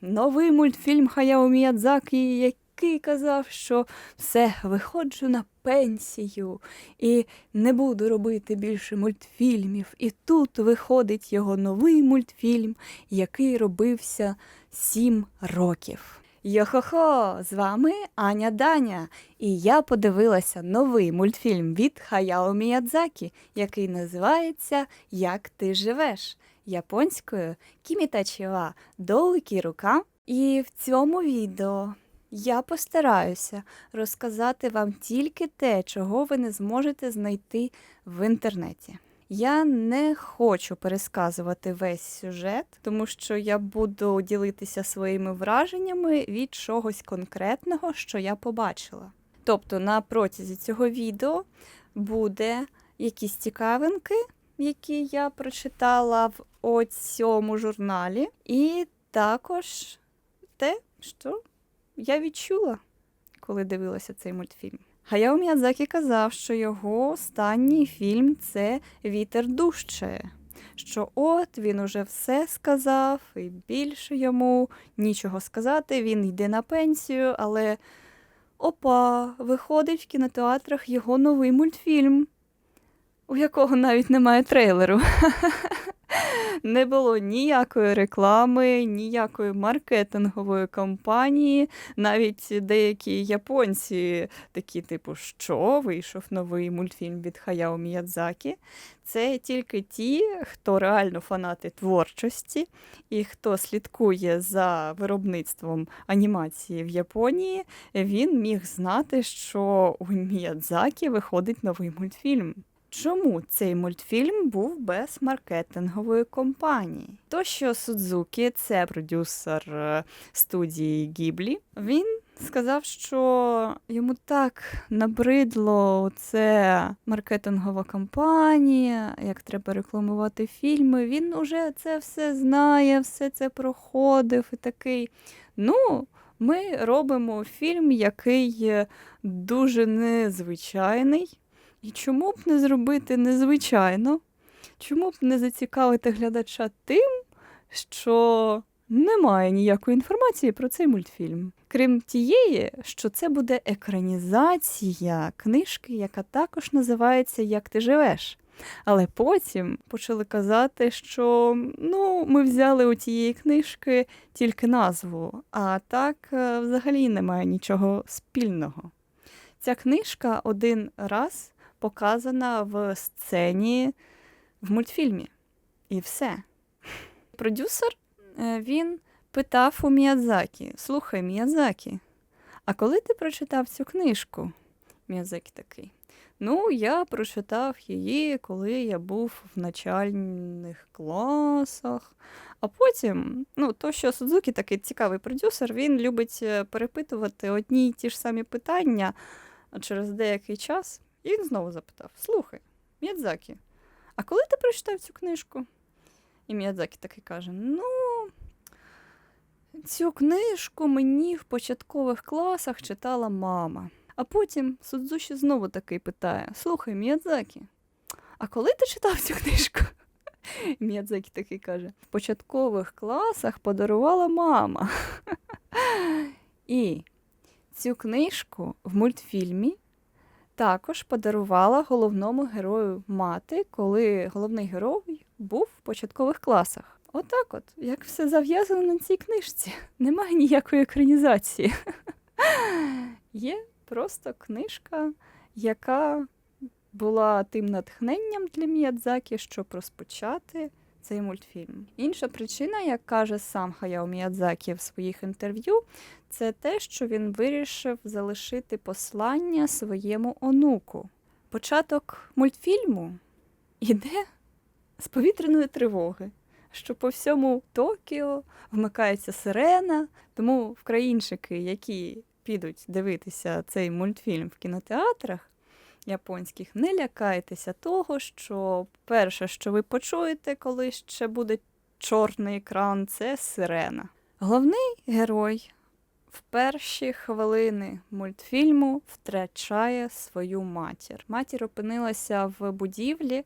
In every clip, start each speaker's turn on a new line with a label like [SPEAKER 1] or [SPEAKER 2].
[SPEAKER 1] новий мультфільм Хаяо Міядзакі, який казав, що все, виходжу на пенсію і не буду робити більше мультфільмів. І тут виходить його новий мультфільм, який робився сім років. Йо-хо-хо! З вами Аня Даня, і я подивилася новий мультфільм від Хаяо Міядзакі, який називається Як ти живеш японською Кімітачіва рука. І в цьому відео я постараюся розказати вам тільки те, чого ви не зможете знайти в інтернеті. Я не хочу пересказувати весь сюжет, тому що я буду ділитися своїми враженнями від чогось конкретного, що я побачила. Тобто на протязі цього відео буде якісь цікавинки, які я прочитала в оцьому журналі, і також те, що я відчула, коли дивилася цей мультфільм. Хаяо Міядзакі казав, що його останній фільм це Вітер дужчає. Що от він уже все сказав, і більше йому нічого сказати. Він йде на пенсію, але опа, виходить в кінотеатрах його новий мультфільм, у якого навіть немає трейлеру. Не було ніякої реклами, ніякої маркетингової кампанії. Навіть деякі японці такі, типу, що вийшов новий мультфільм від Хаяо Міядзакі. Це тільки ті, хто реально фанати творчості і хто слідкує за виробництвом анімації в Японії, він міг знати, що у Міядзакі виходить новий мультфільм. Чому цей мультфільм був без маркетингової компанії? То, що Судзукі, це продюсер е, студії Гіблі, він сказав, що йому так набридло це маркетингова кампанія, як треба рекламувати фільми. Він уже це все знає, все це проходив і такий. Ну, ми робимо фільм, який дуже незвичайний. І чому б не зробити незвичайно? Чому б не зацікавити глядача тим, що немає ніякої інформації про цей мультфільм? Крім тієї, що це буде екранізація книжки, яка також називається Як ти живеш. Але потім почали казати, що ну, ми взяли у тієї книжки тільки назву, а так е, взагалі немає нічого спільного. Ця книжка один раз показана в сцені в мультфільмі. І все. Продюсер е, він питав у Міядзакі: Слухай, Міядзакі, а коли ти прочитав цю книжку? Міядзакі такий. Ну, я прочитав її, коли я був в начальних класах. А потім, ну, то, що Судзукі такий цікавий продюсер, він любить е, перепитувати одні й ті ж самі питання через деякий час. І він знову запитав: Слухай, Міядзакі, а коли ти прочитав цю книжку? І Міядзакі такий каже: Ну, цю книжку мені в початкових класах читала мама. А потім Судзуші знову такий питає: Слухай, Міядзакі, а коли ти читав цю книжку? Міядзакі такий каже: в початкових класах подарувала мама. І цю книжку в мультфільмі також подарувала головному герою мати, коли головний герой був в початкових класах. Отак, от, як все зав'язано на цій книжці. Немає ніякої екранізації. Є просто книжка, яка була тим натхненням для Міядзакі, щоб розпочати цей мультфільм. Інша причина, як каже сам Хаяо Міядзакі в своїх інтерв'ю, це те, що він вирішив залишити послання своєму онуку. Початок мультфільму іде з повітряної тривоги, що по всьому Токіо вмикається сирена, тому вкраїнчики, які підуть дивитися цей мультфільм в кінотеатрах японських, не лякайтеся того, що перше, що ви почуєте, коли ще буде чорний екран, це сирена. Головний герой в перші хвилини мультфільму втрачає свою матір. Матір опинилася в будівлі,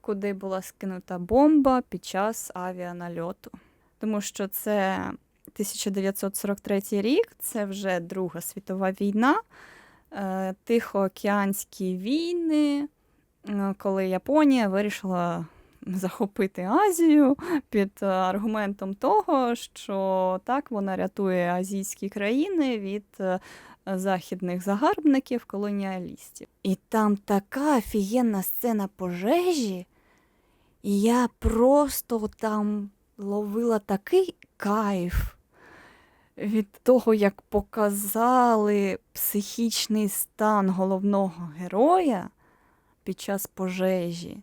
[SPEAKER 1] куди була скинута бомба під час авіанальоту. Тому що це 1943 рік, це вже Друга світова війна, Тихоокеанські війни, е, коли Японія вирішила захопити Азію під е, аргументом того, що так вона рятує азійські країни від е, західних загарбників, колоніалістів. І там така офігенна сцена пожежі, і я просто там ловила такий кайф від того, як показали психічний стан головного героя під час пожежі,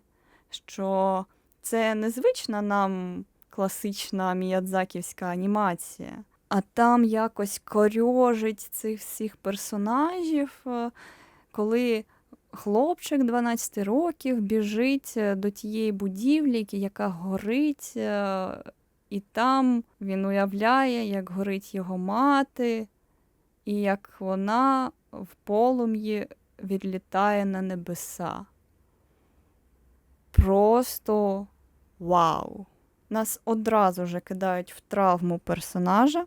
[SPEAKER 1] що це незвична нам класична міядзаківська анімація, а там якось корьожить цих всіх персонажів, е, коли хлопчик 12 років біжить е, до тієї будівлі, яка горить, е, і там він уявляє, як горить його мати, і як вона в полум'ї відлітає на небеса. Просто вау! Нас одразу же кидають в травму персонажа,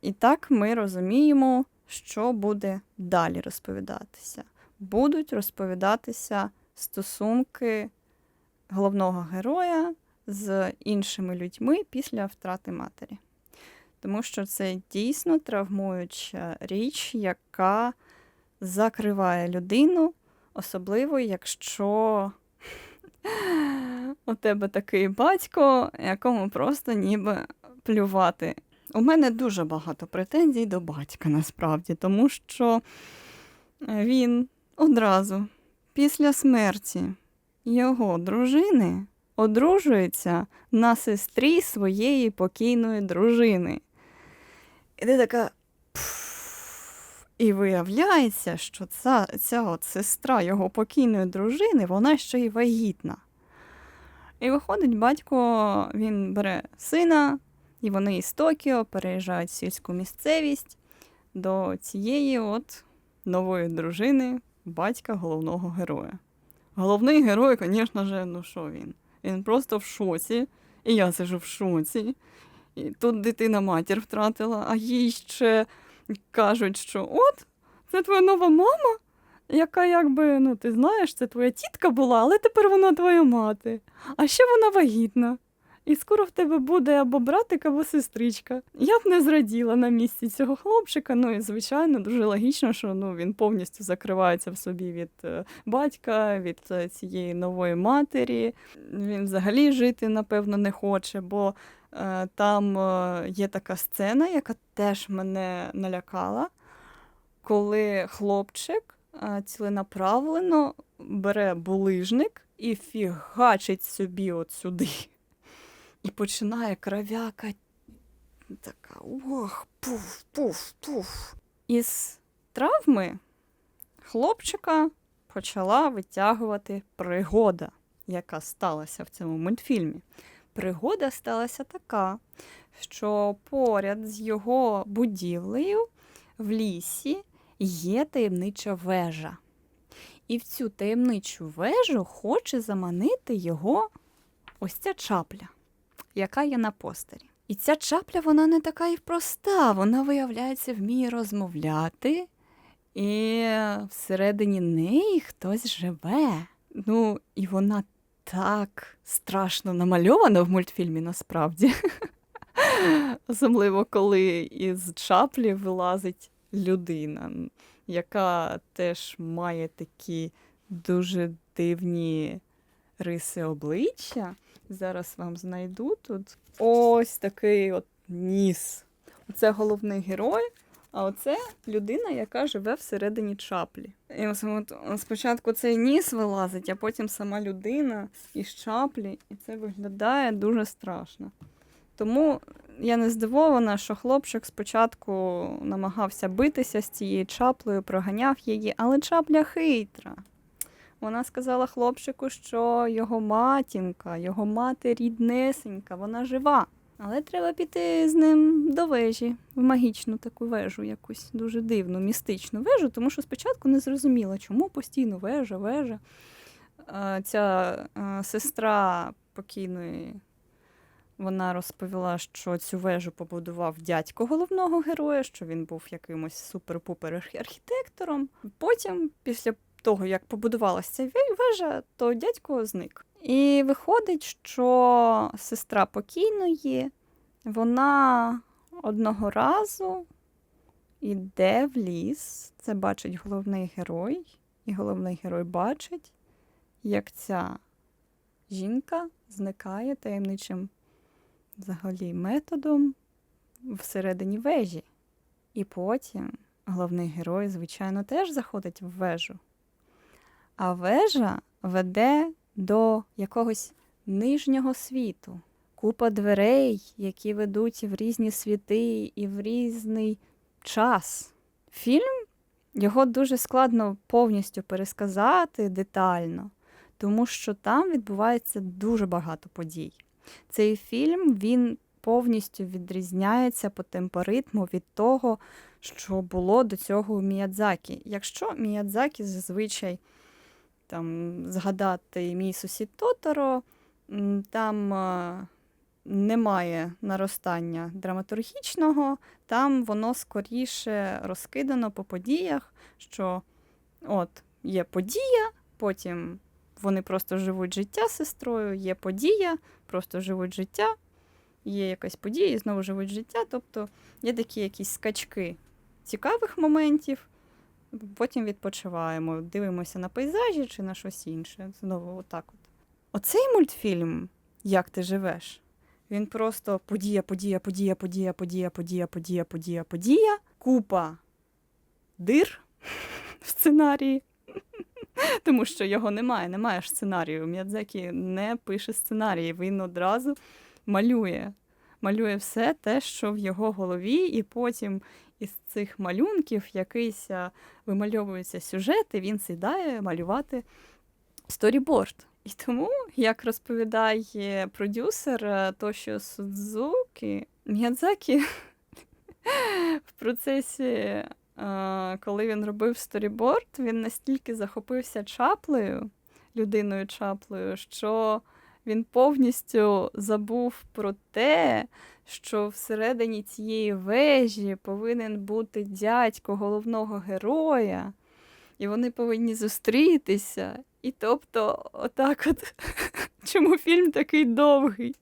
[SPEAKER 1] і так ми розуміємо, що буде далі розповідатися. Будуть розповідатися стосунки головного героя з іншими людьми після втрати матері. Тому що це дійсно травмуюча річ, яка закриває людину, особливо якщо у тебе такий батько, якому просто ніби плювати. У мене дуже багато претензій до батька насправді, тому що він одразу після смерті його дружини одружується на сестрі своєї покійної дружини. І ти така. І виявляється, що ця, ця от сестра його покійної дружини, вона ще й вагітна. І виходить, батько він бере сина, і вони із Токіо переїжджають в сільську місцевість до цієї от нової дружини, батька головного героя. Головний герой, звісно ж, ну що він? Він просто в шоці, і я сижу в шоці. І тут дитина матір втратила, а їй ще кажуть, що от, це твоя нова мама, яка якби, ну ти знаєш, це твоя тітка була, але тепер вона твоя мати. А ще вона вагітна. І скоро в тебе буде або братик, або сестричка. Я б не зраділа на місці цього хлопчика. Ну і звичайно, дуже логічно, що ну він повністю закривається в собі від е, батька, від е, цієї нової матері. Він взагалі жити, напевно, не хоче, бо е, там є така сцена, яка теж мене налякала, коли хлопчик ціленаправлено бере булижник і фігачить собі от сюди. І починає кровяка така ох, пуф, пуф, пуф. Із травми хлопчика почала витягувати пригода, яка сталася в цьому мультфільмі. Пригода сталася така, що поряд з його будівлею в лісі є таємнича вежа. І в цю таємничу вежу хоче заманити його ось ця чапля яка є на постері. І ця чапля, вона не така і проста. Вона, виявляється, вміє розмовляти, і всередині неї хтось живе. Ну, і вона так страшно намальована в мультфільмі насправді. Особливо, коли із чаплі вилазить людина, яка теж має такі дуже дивні риси обличчя. Зараз вам знайду тут ось такий от ніс. Це головний герой, а оце людина, яка живе всередині чаплі. І ось от спочатку цей ніс вилазить, а потім сама людина із чаплі, і це виглядає дуже страшно. Тому я не здивована, що хлопчик спочатку намагався битися з цією чаплею, проганяв її, але чапля хитра. Вона сказала хлопчику, що його матінка, його мати ріднесенька, вона жива. Але треба піти з ним до вежі, в магічну таку вежу, якусь дуже дивну, містичну вежу, тому що спочатку не зрозуміла, чому постійно вежа, вежа. Ця сестра покійної Вона розповіла, що цю вежу побудував дядько головного героя, що він був якимось супер-пупер архітектором. Потім, після того, як побудувалася ця вежа, то дядько зник. І виходить, що сестра покійної, вона одного разу йде в ліс. Це бачить головний герой, і головний герой бачить, як ця жінка зникає таємничим взагалі методом всередині вежі. І потім головний герой, звичайно, теж заходить в вежу. А вежа веде до якогось нижнього світу. Купа дверей, які ведуть в різні світи і в різний час. Фільм його дуже складно повністю пересказати детально, тому що там відбувається дуже багато подій. Цей фільм він повністю відрізняється по темпоритму від того, що було до цього у Міядзакі. Якщо Міядзакі зазвичай там, згадати мій сусід Тоторо, там немає наростання драматургічного, там воно скоріше розкидано по подіях, що от є подія, потім вони просто живуть життя з сестрою, є подія, просто живуть життя, є якась подія і знову живуть життя. Тобто є такі якісь скачки цікавих моментів, потім відпочиваємо, дивимося на пейзажі чи на щось інше. Знову отак от. Оцей мультфільм Як ти живеш? Він просто подія, подія, подія, подія, подія, подія, подія, подія, подія, купа дир в сценарії. Тому що його немає, немає ж сценарію. М'ядзакі не пише сценарії, він одразу малює. Малює все те, що в його голові, і потім із цих малюнків якийсь вимальовується сюжет, і він сідає малювати сторіборд. І тому, як розповідає продюсер е, Тошіо Судзукі, Міядзакі в процесі, е, коли він робив сторіборд, він настільки захопився чаплею, людиною чаплею, що він повністю забув про те, що всередині цієї вежі повинен бути дядько головного героя, і вони повинні зустрітися. І тобто, отак от, чому фільм такий довгий?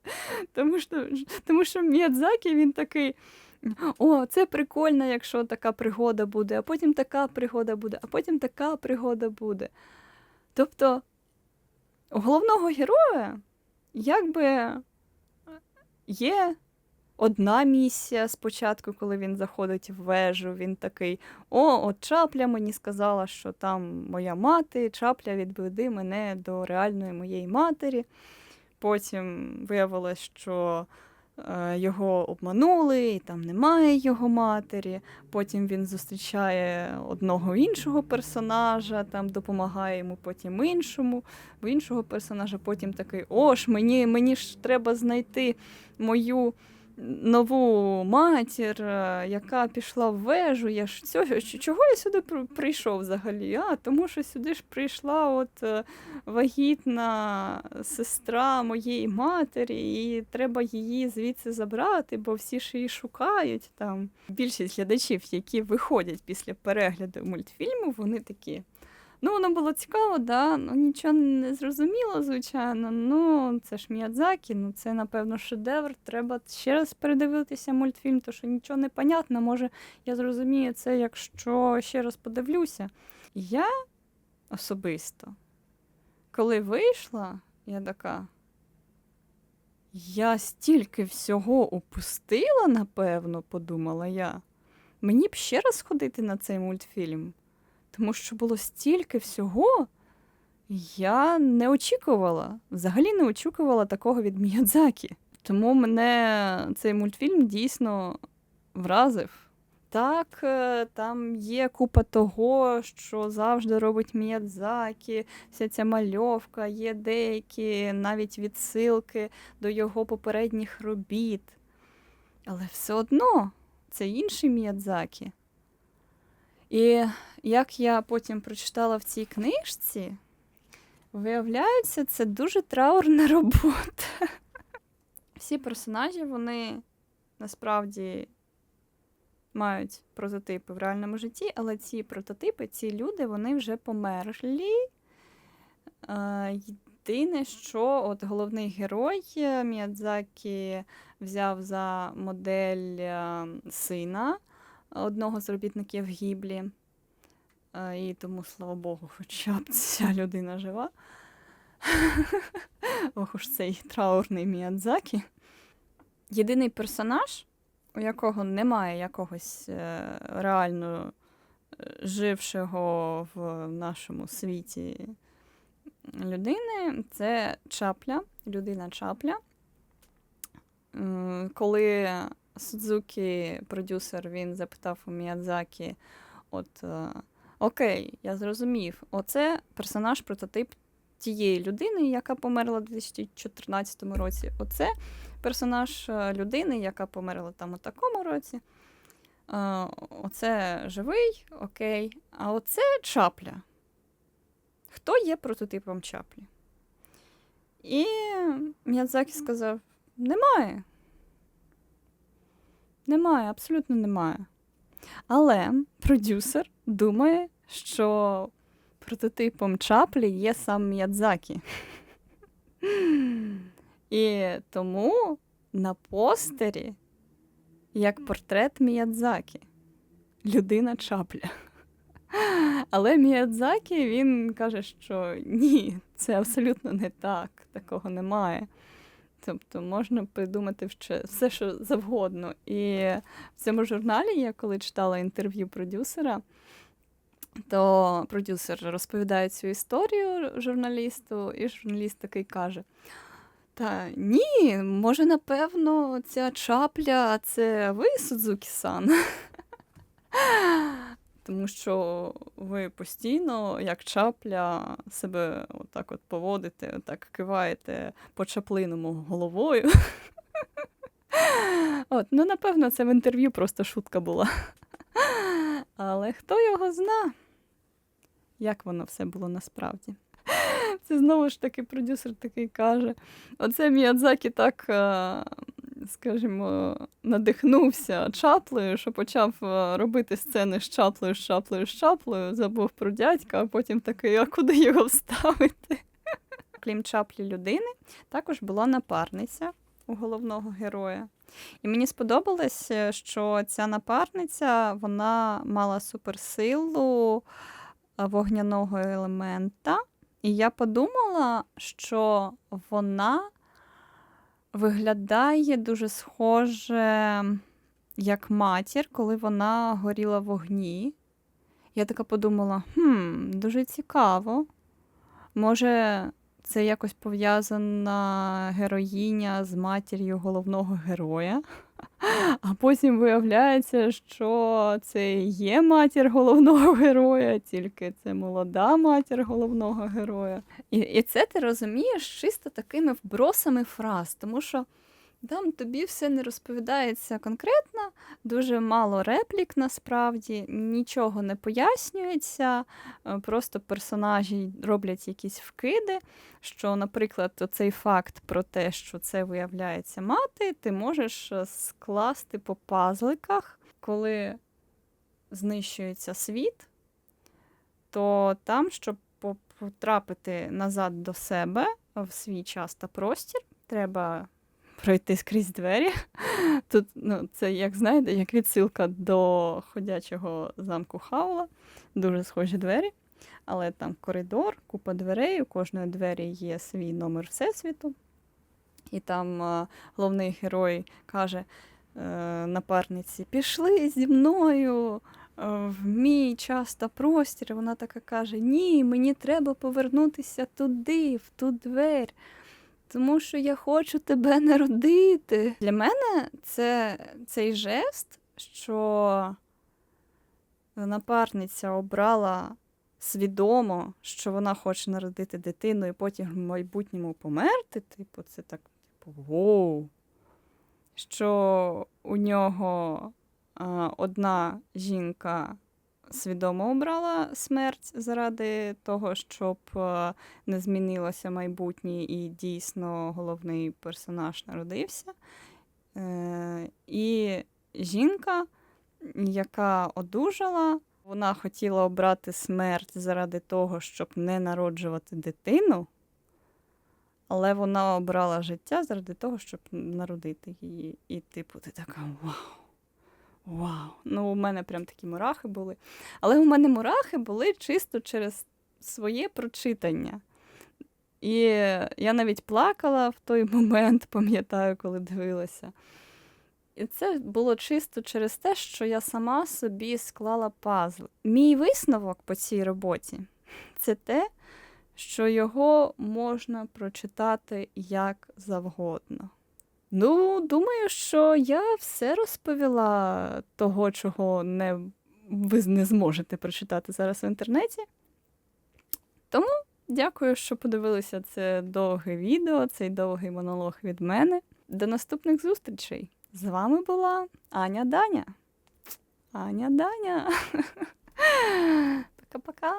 [SPEAKER 1] Тому що, тому що Міядзакі він такий. О, це прикольно, якщо така пригода буде, а потім така пригода буде, а потім така пригода буде. Тобто, у головного героя якби є одна місія спочатку, коли він заходить в вежу, він такий: О, от чапля мені сказала, що там моя мати, чапля відведи мене до реальної моєї матері. Потім виявилось, що е, його обманули, і там немає його матері. Потім він зустрічає одного іншого персонажа, там допомагає йому потім іншому, в іншого персонажа. Потім такий: О ж, мені, мені ж треба знайти мою нову матір, е, яка пішла в вежу. Я ж цього, чого я сюди прийшов взагалі? А, тому що сюди ж прийшла от е, вагітна сестра моєї матері, і треба її звідси забрати, бо всі ж її шукають там. Більшість глядачів, які виходять після перегляду мультфільму, вони такі. Ну, воно було цікаво, да. Ну нічого не зрозуміло, звичайно. Ну, це ж Міядзакі, ну це, напевно, шедевр. Треба ще раз передивитися мультфільм, тому що нічого не понятно. Може, я зрозумію це, якщо ще раз подивлюся. Я особисто, коли вийшла, я така. Я стільки всього упустила, напевно, подумала я. Мені б ще раз ходити на цей мультфільм. Тому що було стільки всього, я не очікувала. Взагалі не очікувала такого від Міядзакі. Тому мене цей мультфільм дійсно вразив. Так, е, там є купа того, що завжди робить Міядзакі, вся ця мальовка, є деякі навіть відсилки до його попередніх робіт. Але все одно це інший Міядзакі. І як я потім прочитала в цій книжці, виявляється, це дуже траурна робота. всі персонажі, вони насправді мають прототипи в реальному житті, але ці прототипи, ці люди, вони вже померлі. Е, Єдине, що от головний герой е, Міядзакі взяв за модель е, сина одного з робітників Гіблі. Е, І тому, слава Богу, хоча б ця людина жива. Ох уж цей траурний Міядзакі. Єдиний персонаж, у якого немає якогось е, реально е, жившого в нашому світі людини, це чапля, людина чапля. Коли Судзукі, продюсер, він запитав у Міядзакі, от е, окей, я зрозумів, оце персонаж прототип тієї людини, яка померла у 2014 році. Оце персонаж е, людини, яка померла там у такому році. Е, Оце живий, окей. А оце чапля. Хто є прототипом чаплі? І Міядзакі сказав: немає. Немає, абсолютно немає. Але продюсер думає, що прототипом чаплі є сам Міядзакі. І тому на постері як портрет Міядзакі. Людина чапля. Але Міядзакі він каже, що ні, це абсолютно не так, такого немає. Тобто можна придумати ще все, що завгодно. І в цьому журналі, я коли читала інтерв'ю продюсера, то продюсер розповідає цю історію журналісту, і журналіст такий каже: Та ні, може, напевно, ця чапля це ви, Судзукі-сан. Тому що ви постійно, як чапля, себе отак от поводите, отак киваєте по чаплиному головою. От, ну, напевно, це в інтерв'ю просто шутка була. Але хто його зна, як воно все було насправді? Це знову ж таки продюсер такий каже: оце Міядзакі так, е, скажімо, надихнувся чаплею, що почав е, робити сцени з чаплею, з чаплею, з чаплею, забув про дядька, а потім такий, а куди його вставити? Крім чаплі людини, також була напарниця у головного героя. І мені сподобалось, е, що ця напарниця вона мала суперсилу е, вогняного елемента. І я подумала, що вона виглядає дуже схоже як матір, коли вона горіла в огні. Я така подумала: хм, дуже цікаво. Може, це якось пов'язана героїня з матір'ю головного героя. А потім виявляється, що це є матір головного героя, тільки це молода матір головного героя. І, і це ти розумієш чисто такими вбросами фраз, тому що там тобі все не розповідається конкретно, дуже мало реплік насправді, нічого не пояснюється, е, просто персонажі роблять якісь вкиди. Що, наприклад, цей факт про те, що це виявляється мати, ти можеш е, скласти по пазликах, коли знищується світ, то там, щоб потрапити назад до себе в свій час та простір, треба пройти скрізь двері. Тут ну, це, як знаєте, як відсилка до ходячого замку Хаула, дуже схожі двері. Але там коридор, купа дверей, у кожної двері є свій номер Всесвіту. І там е, головний герой каже е, напарниці: Пішли зі мною е, в мій час та простір. Вона така каже: Ні, мені треба повернутися туди, в ту двері. Тому що я хочу тебе народити. Для мене це цей жест, що напарниця обрала свідомо, що вона хоче народити дитину і потім в майбутньому померти. Типу, це так, типу, воу. Що у нього а, одна жінка свідомо обрала смерть заради того, щоб е, не змінилося майбутнє і дійсно головний персонаж народився. Е, І жінка, яка одужала, вона хотіла обрати смерть заради того, щоб не народжувати дитину, але вона обрала життя заради того, щоб народити її. І, типу, ти така вау. Вау. Ну, у мене прям такі мурахи були. Але у мене мурахи були чисто через своє прочитання. І я навіть плакала в той момент, пам'ятаю, коли дивилася. І це було чисто через те, що я сама собі склала пазл. Мій висновок по цій роботі це те, що його можна прочитати як завгодно. Ну, думаю, що я все розповіла того, чого не, ви не зможете прочитати зараз в інтернеті. Тому дякую, що подивилися це довге відео, цей довгий монолог від мене. До наступних зустрічей! З вами була Аня Даня. Аня Даня. Пока-пока.